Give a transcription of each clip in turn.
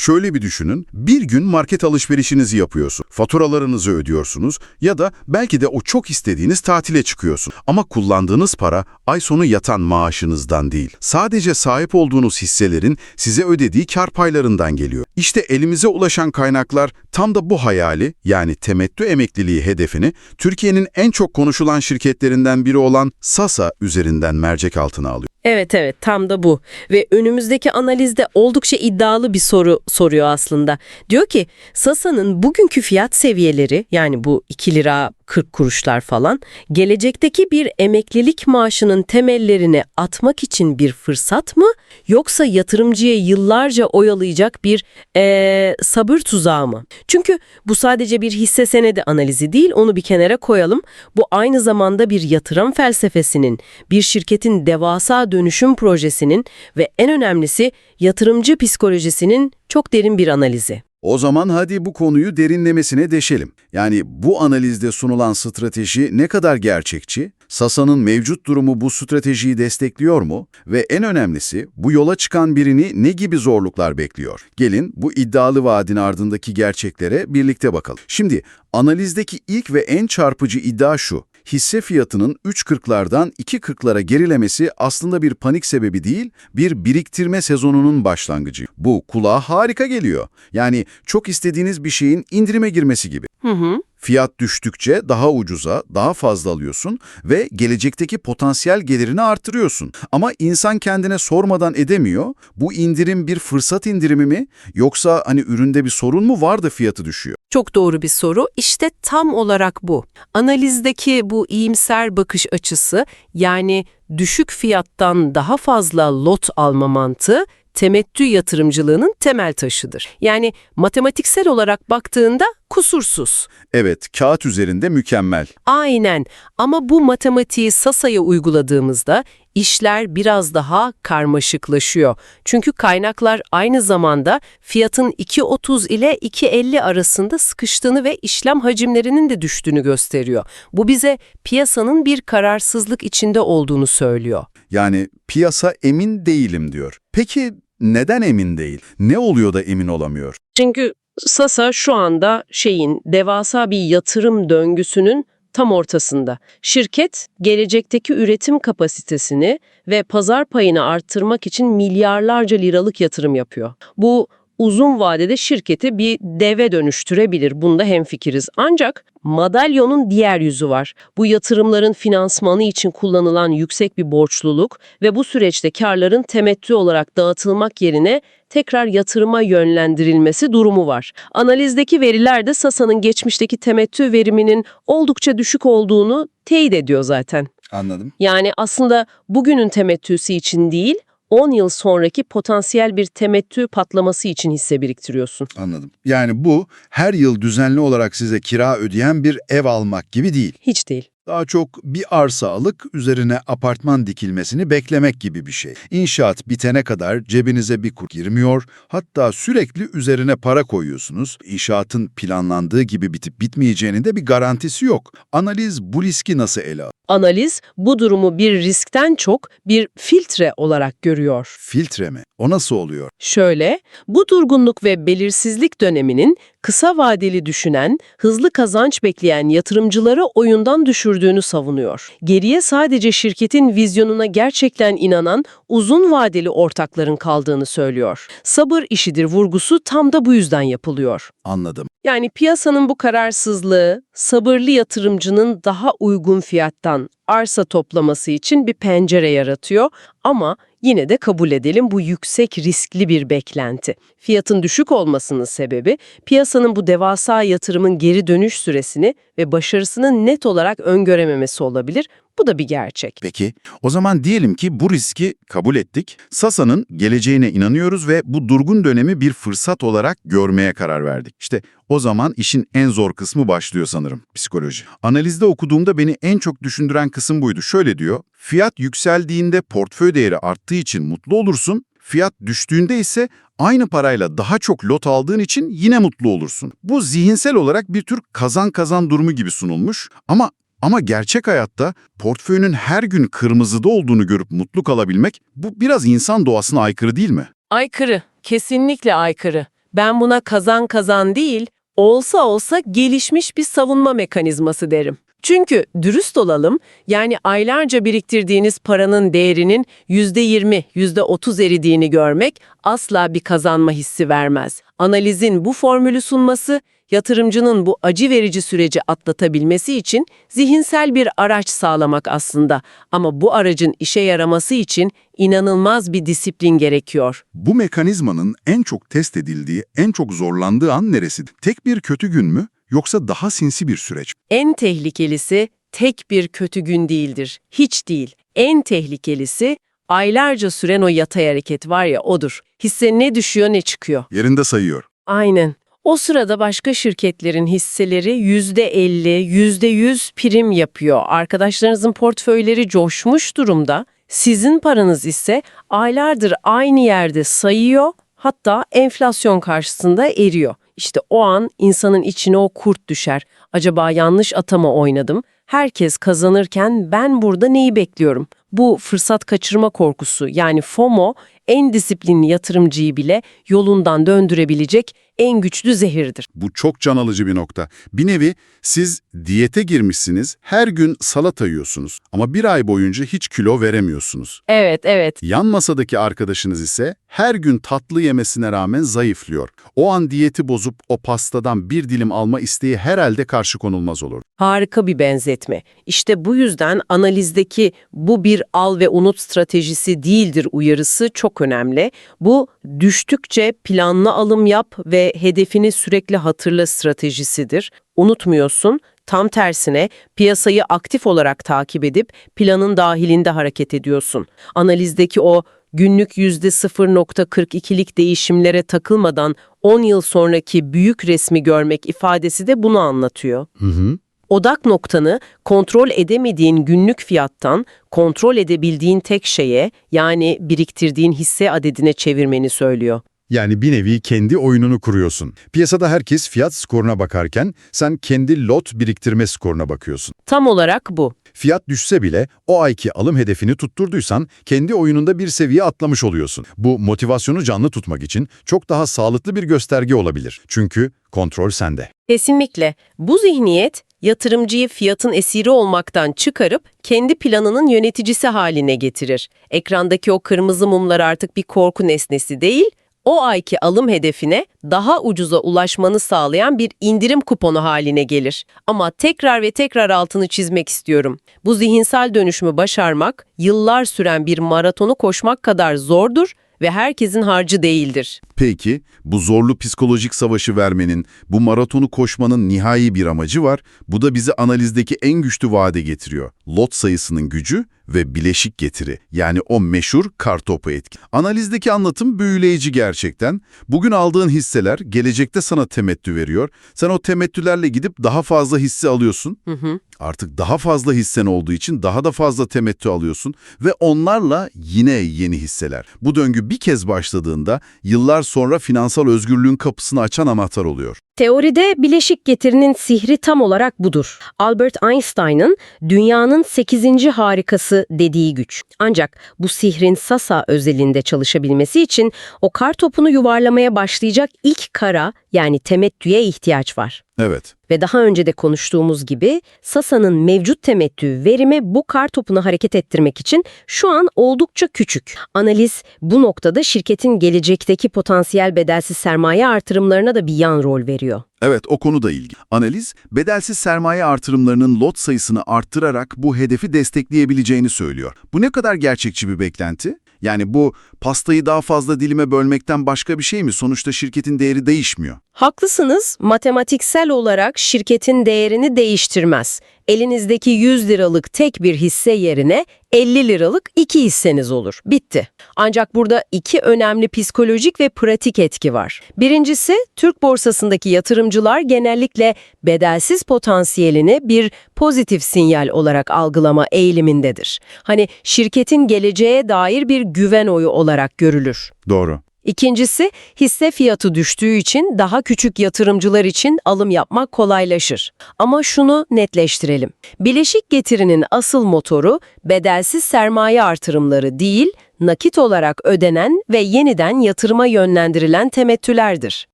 Şöyle bir düşünün, bir gün market alışverişinizi yapıyorsun, faturalarınızı ödüyorsunuz ya da belki de o çok istediğiniz tatile çıkıyorsun. Ama kullandığınız para ay sonu yatan maaşınızdan değil. Sadece sahip olduğunuz hisselerin size ödediği kar paylarından geliyor. İşte elimize ulaşan kaynaklar tam da bu hayali yani temettü emekliliği hedefini Türkiye'nin en çok konuşulan şirketlerinden biri olan Sasa üzerinden mercek altına alıyor. Evet evet tam da bu ve önümüzdeki analizde oldukça iddialı bir soru soruyor aslında. Diyor ki Sasa'nın bugünkü fiyat seviyeleri yani bu 2 lira 40 kuruşlar falan gelecekteki bir emeklilik maaşının temellerini atmak için bir fırsat mı yoksa yatırımcıya yıllarca oyalayacak bir eee, sabır tuzağı mı? Çünkü bu sadece bir hisse senedi analizi değil onu bir kenara koyalım. Bu aynı zamanda bir yatırım felsefesinin, bir şirketin devasa dönüşüm projesinin ve en önemlisi yatırımcı psikolojisinin çok derin bir analizi. O zaman hadi bu konuyu derinlemesine deşelim. Yani bu analizde sunulan strateji ne kadar gerçekçi? Sasa'nın mevcut durumu bu stratejiyi destekliyor mu? Ve en önemlisi bu yola çıkan birini ne gibi zorluklar bekliyor? Gelin bu iddialı vaadin ardındaki gerçeklere birlikte bakalım. Şimdi analizdeki ilk ve en çarpıcı iddia şu. Hisse fiyatının 3.40'lardan 2.40'lara gerilemesi aslında bir panik sebebi değil, bir biriktirme sezonunun başlangıcı. Bu kulağa harika geliyor. Yani çok istediğiniz bir şeyin indirime girmesi gibi. Hı hı. Fiyat düştükçe daha ucuza, daha fazla alıyorsun ve gelecekteki potansiyel gelirini artırıyorsun. Ama insan kendine sormadan edemiyor. Bu indirim bir fırsat indirimi mi yoksa hani üründe bir sorun mu var da fiyatı düşüyor? Çok doğru bir soru. İşte tam olarak bu. Analizdeki bu iyimser bakış açısı yani düşük fiyattan daha fazla lot alma mantığı temettü yatırımcılığının temel taşıdır. Yani matematiksel olarak baktığında kusursuz. Evet, kağıt üzerinde mükemmel. Aynen ama bu matematiği Sasa'ya uyguladığımızda işler biraz daha karmaşıklaşıyor. Çünkü kaynaklar aynı zamanda fiyatın 2.30 ile 2.50 arasında sıkıştığını ve işlem hacimlerinin de düştüğünü gösteriyor. Bu bize piyasanın bir kararsızlık içinde olduğunu söylüyor. Yani piyasa emin değilim diyor. Peki neden emin değil? Ne oluyor da emin olamıyor? Çünkü Sasa şu anda şeyin devasa bir yatırım döngüsünün tam ortasında. Şirket gelecekteki üretim kapasitesini ve pazar payını arttırmak için milyarlarca liralık yatırım yapıyor. Bu uzun vadede şirketi bir deve dönüştürebilir. Bunda hemfikiriz. Ancak madalyonun diğer yüzü var. Bu yatırımların finansmanı için kullanılan yüksek bir borçluluk ve bu süreçte karların temettü olarak dağıtılmak yerine tekrar yatırıma yönlendirilmesi durumu var. Analizdeki veriler de Sasa'nın geçmişteki temettü veriminin oldukça düşük olduğunu teyit ediyor zaten. Anladım. Yani aslında bugünün temettüsü için değil, 10 yıl sonraki potansiyel bir temettü patlaması için hisse biriktiriyorsun. Anladım. Yani bu her yıl düzenli olarak size kira ödeyen bir ev almak gibi değil. Hiç değil. Daha çok bir arsa alık üzerine apartman dikilmesini beklemek gibi bir şey. İnşaat bitene kadar cebinize bir kur girmiyor, hatta sürekli üzerine para koyuyorsunuz. İnşaatın planlandığı gibi bitip bitmeyeceğinin de bir garantisi yok. Analiz bu riski nasıl ele alır? Analiz bu durumu bir riskten çok bir filtre olarak görüyor. Filtre mi? O nasıl oluyor? Şöyle, bu durgunluk ve belirsizlik döneminin kısa vadeli düşünen, hızlı kazanç bekleyen yatırımcıları oyundan düşürdüğünü savunuyor. Geriye sadece şirketin vizyonuna gerçekten inanan uzun vadeli ortakların kaldığını söylüyor. Sabır işidir vurgusu tam da bu yüzden yapılıyor. Anladım. Yani piyasanın bu kararsızlığı, sabırlı yatırımcının daha uygun fiyattan arsa toplaması için bir pencere yaratıyor. Ama yine de kabul edelim bu yüksek riskli bir beklenti. Fiyatın düşük olmasının sebebi piyasanın bu devasa yatırımın geri dönüş süresini ve başarısını net olarak öngörememesi olabilir. Bu da bir gerçek. Peki, o zaman diyelim ki bu riski kabul ettik. Sasa'nın geleceğine inanıyoruz ve bu durgun dönemi bir fırsat olarak görmeye karar verdik. İşte o zaman işin en zor kısmı başlıyor sanırım, psikoloji. Analizde okuduğumda beni en çok düşündüren kısım buydu. Şöyle diyor, fiyat yükseldiğinde portföy değeri arttığı için mutlu olursun, fiyat düştüğünde ise aynı parayla daha çok lot aldığın için yine mutlu olursun. Bu zihinsel olarak bir tür kazan kazan durumu gibi sunulmuş ama ama gerçek hayatta portföyünün her gün kırmızıda olduğunu görüp mutlu kalabilmek bu biraz insan doğasına aykırı değil mi? Aykırı, kesinlikle aykırı. Ben buna kazan kazan değil, olsa olsa gelişmiş bir savunma mekanizması derim. Çünkü dürüst olalım, yani aylarca biriktirdiğiniz paranın değerinin %20, %30 eridiğini görmek asla bir kazanma hissi vermez. Analizin bu formülü sunması, yatırımcının bu acı verici süreci atlatabilmesi için zihinsel bir araç sağlamak aslında. Ama bu aracın işe yaraması için inanılmaz bir disiplin gerekiyor. Bu mekanizmanın en çok test edildiği, en çok zorlandığı an neresi? Tek bir kötü gün mü yoksa daha sinsi bir süreç? En tehlikelisi tek bir kötü gün değildir. Hiç değil. En tehlikelisi aylarca süren o yatay hareket var ya odur. Hisse ne düşüyor ne çıkıyor. Yerinde sayıyor. Aynen. O sırada başka şirketlerin hisseleri %50, %100 prim yapıyor. Arkadaşlarınızın portföyleri coşmuş durumda. Sizin paranız ise aylardır aynı yerde sayıyor, hatta enflasyon karşısında eriyor. İşte o an insanın içine o kurt düşer. Acaba yanlış atama oynadım? Herkes kazanırken ben burada neyi bekliyorum? Bu fırsat kaçırma korkusu yani FOMO en disiplinli yatırımcıyı bile yolundan döndürebilecek en güçlü zehirdir. Bu çok can alıcı bir nokta. Bir nevi siz diyete girmişsiniz, her gün salata yiyorsunuz ama bir ay boyunca hiç kilo veremiyorsunuz. Evet, evet. Yan masadaki arkadaşınız ise her gün tatlı yemesine rağmen zayıflıyor. O an diyeti bozup o pastadan bir dilim alma isteği herhalde karşı konulmaz olur. Harika bir benzetme. İşte bu yüzden analizdeki bu bir al ve unut stratejisi değildir uyarısı çok önemli. Bu düştükçe planlı alım yap ve hedefini sürekli hatırla stratejisidir. Unutmuyorsun, tam tersine piyasayı aktif olarak takip edip planın dahilinde hareket ediyorsun. Analizdeki o günlük %0.42'lik değişimlere takılmadan 10 yıl sonraki büyük resmi görmek ifadesi de bunu anlatıyor. Hı hı. Odak noktanı kontrol edemediğin günlük fiyattan kontrol edebildiğin tek şeye yani biriktirdiğin hisse adedine çevirmeni söylüyor. Yani bir nevi kendi oyununu kuruyorsun. Piyasada herkes fiyat skoruna bakarken sen kendi lot biriktirme skoruna bakıyorsun. Tam olarak bu. Fiyat düşse bile o ayki alım hedefini tutturduysan kendi oyununda bir seviye atlamış oluyorsun. Bu motivasyonu canlı tutmak için çok daha sağlıklı bir gösterge olabilir. Çünkü kontrol sende. Kesinlikle. Bu zihniyet yatırımcıyı fiyatın esiri olmaktan çıkarıp kendi planının yöneticisi haline getirir. Ekrandaki o kırmızı mumlar artık bir korku nesnesi değil, o ayki alım hedefine daha ucuza ulaşmanı sağlayan bir indirim kuponu haline gelir. Ama tekrar ve tekrar altını çizmek istiyorum. Bu zihinsel dönüşümü başarmak, yıllar süren bir maratonu koşmak kadar zordur ve herkesin harcı değildir. Peki, bu zorlu psikolojik savaşı vermenin, bu maratonu koşmanın nihai bir amacı var. Bu da bizi analizdeki en güçlü vaade getiriyor. Lot sayısının gücü ve bileşik getiri. Yani o meşhur kartopu etki. Analizdeki anlatım büyüleyici gerçekten. Bugün aldığın hisseler gelecekte sana temettü veriyor. Sen o temettülerle gidip daha fazla hisse alıyorsun. Hı hı. Artık daha fazla hissen olduğu için daha da fazla temettü alıyorsun ve onlarla yine yeni hisseler. Bu döngü bir kez başladığında yıllar sonra finansal özgürlüğün kapısını açan anahtar oluyor. Teoride bileşik getirinin sihri tam olarak budur. Albert Einstein'ın dünyanın 8. harikası dediği güç. Ancak bu sihrin Sasa özelinde çalışabilmesi için o kar topunu yuvarlamaya başlayacak ilk kara yani temettüye ihtiyaç var. Evet. Ve daha önce de konuştuğumuz gibi Sasa'nın mevcut temettü verimi bu kar topunu hareket ettirmek için şu an oldukça küçük. Analiz bu noktada şirketin gelecekteki potansiyel bedelsiz sermaye artırımlarına da bir yan rol veriyor. Evet, o konu da ilgi. Analiz, bedelsiz sermaye artırımlarının lot sayısını arttırarak bu hedefi destekleyebileceğini söylüyor. Bu ne kadar gerçekçi bir beklenti? Yani bu pastayı daha fazla dilime bölmekten başka bir şey mi? Sonuçta şirketin değeri değişmiyor. Haklısınız, matematiksel olarak şirketin değerini değiştirmez. Elinizdeki 100 liralık tek bir hisse yerine 50 liralık iki hisseniz olur. Bitti. Ancak burada iki önemli psikolojik ve pratik etki var. Birincisi, Türk borsasındaki yatırımcılar genellikle bedelsiz potansiyelini bir pozitif sinyal olarak algılama eğilimindedir. Hani şirketin geleceğe dair bir güven oyu olarak görülür. Doğru. İkincisi, hisse fiyatı düştüğü için daha küçük yatırımcılar için alım yapmak kolaylaşır. Ama şunu netleştirelim. Bileşik getirinin asıl motoru bedelsiz sermaye artırımları değil, nakit olarak ödenen ve yeniden yatırıma yönlendirilen temettülerdir.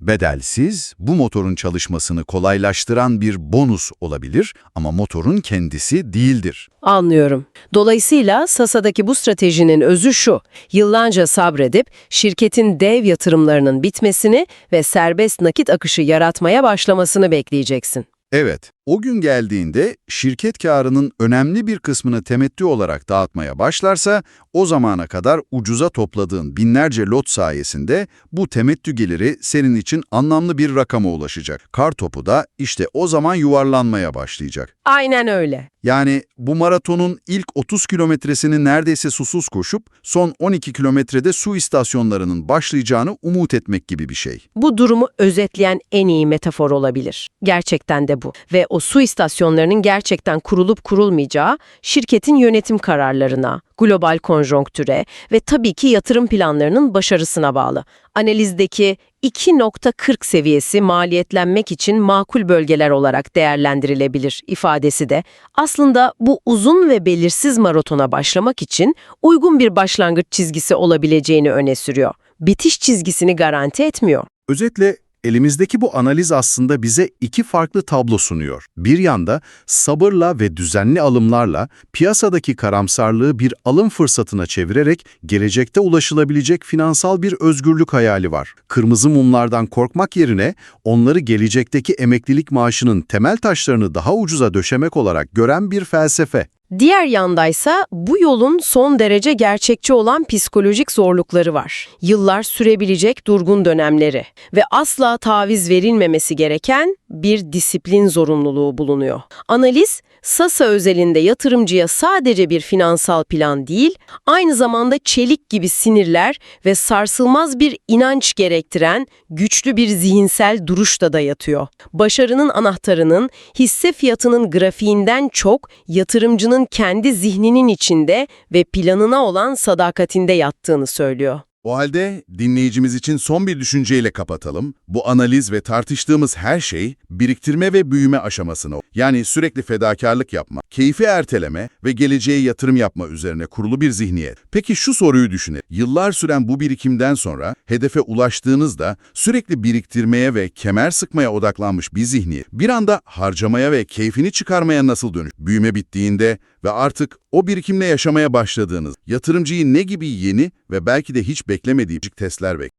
Bedelsiz, bu motorun çalışmasını kolaylaştıran bir bonus olabilir ama motorun kendisi değildir. Anlıyorum. Dolayısıyla Sasa'daki bu stratejinin özü şu. Yıllarca sabredip şirketin dev yatırımlarının bitmesini ve serbest nakit akışı yaratmaya başlamasını bekleyeceksin. Evet, o gün geldiğinde şirket karının önemli bir kısmını temettü olarak dağıtmaya başlarsa, o zamana kadar ucuza topladığın binlerce lot sayesinde bu temettü geliri senin için anlamlı bir rakama ulaşacak. Kar topu da işte o zaman yuvarlanmaya başlayacak. Aynen öyle. Yani bu maratonun ilk 30 kilometresini neredeyse susuz koşup son 12 kilometrede su istasyonlarının başlayacağını umut etmek gibi bir şey. Bu durumu özetleyen en iyi metafor olabilir. Gerçekten de bu. Ve o su istasyonlarının gerçekten kurulup kurulmayacağı şirketin yönetim kararlarına, global konjonktüre ve tabii ki yatırım planlarının başarısına bağlı. Analizdeki 2.40 seviyesi maliyetlenmek için makul bölgeler olarak değerlendirilebilir ifadesi de aslında bu uzun ve belirsiz maratona başlamak için uygun bir başlangıç çizgisi olabileceğini öne sürüyor. Bitiş çizgisini garanti etmiyor. Özetle elimizdeki bu analiz aslında bize iki farklı tablo sunuyor. Bir yanda sabırla ve düzenli alımlarla piyasadaki karamsarlığı bir alım fırsatına çevirerek gelecekte ulaşılabilecek finansal bir özgürlük hayali var. Kırmızı mumlardan korkmak yerine onları gelecekteki emeklilik maaşının temel taşlarını daha ucuza döşemek olarak gören bir felsefe. Diğer yandaysa bu yolun son derece gerçekçi olan psikolojik zorlukları var. Yıllar sürebilecek durgun dönemleri ve asla taviz verilmemesi gereken bir disiplin zorunluluğu bulunuyor. Analiz, Sasa özelinde yatırımcıya sadece bir finansal plan değil, aynı zamanda çelik gibi sinirler ve sarsılmaz bir inanç gerektiren güçlü bir zihinsel duruş da dayatıyor. Başarının anahtarının hisse fiyatının grafiğinden çok yatırımcının kendi zihninin içinde ve planına olan sadakatinde yattığını söylüyor. O halde dinleyicimiz için son bir düşünceyle kapatalım. Bu analiz ve tartıştığımız her şey biriktirme ve büyüme aşamasına, yani sürekli fedakarlık yapma, keyfi erteleme ve geleceğe yatırım yapma üzerine kurulu bir zihniyet. Peki şu soruyu düşünün. Yıllar süren bu birikimden sonra hedefe ulaştığınızda sürekli biriktirmeye ve kemer sıkmaya odaklanmış bir zihniyet bir anda harcamaya ve keyfini çıkarmaya nasıl dönüş? Büyüme bittiğinde ve artık o birikimle yaşamaya başladığınız yatırımcıyı ne gibi yeni ve belki de hiç beklemediği testler bekliyor.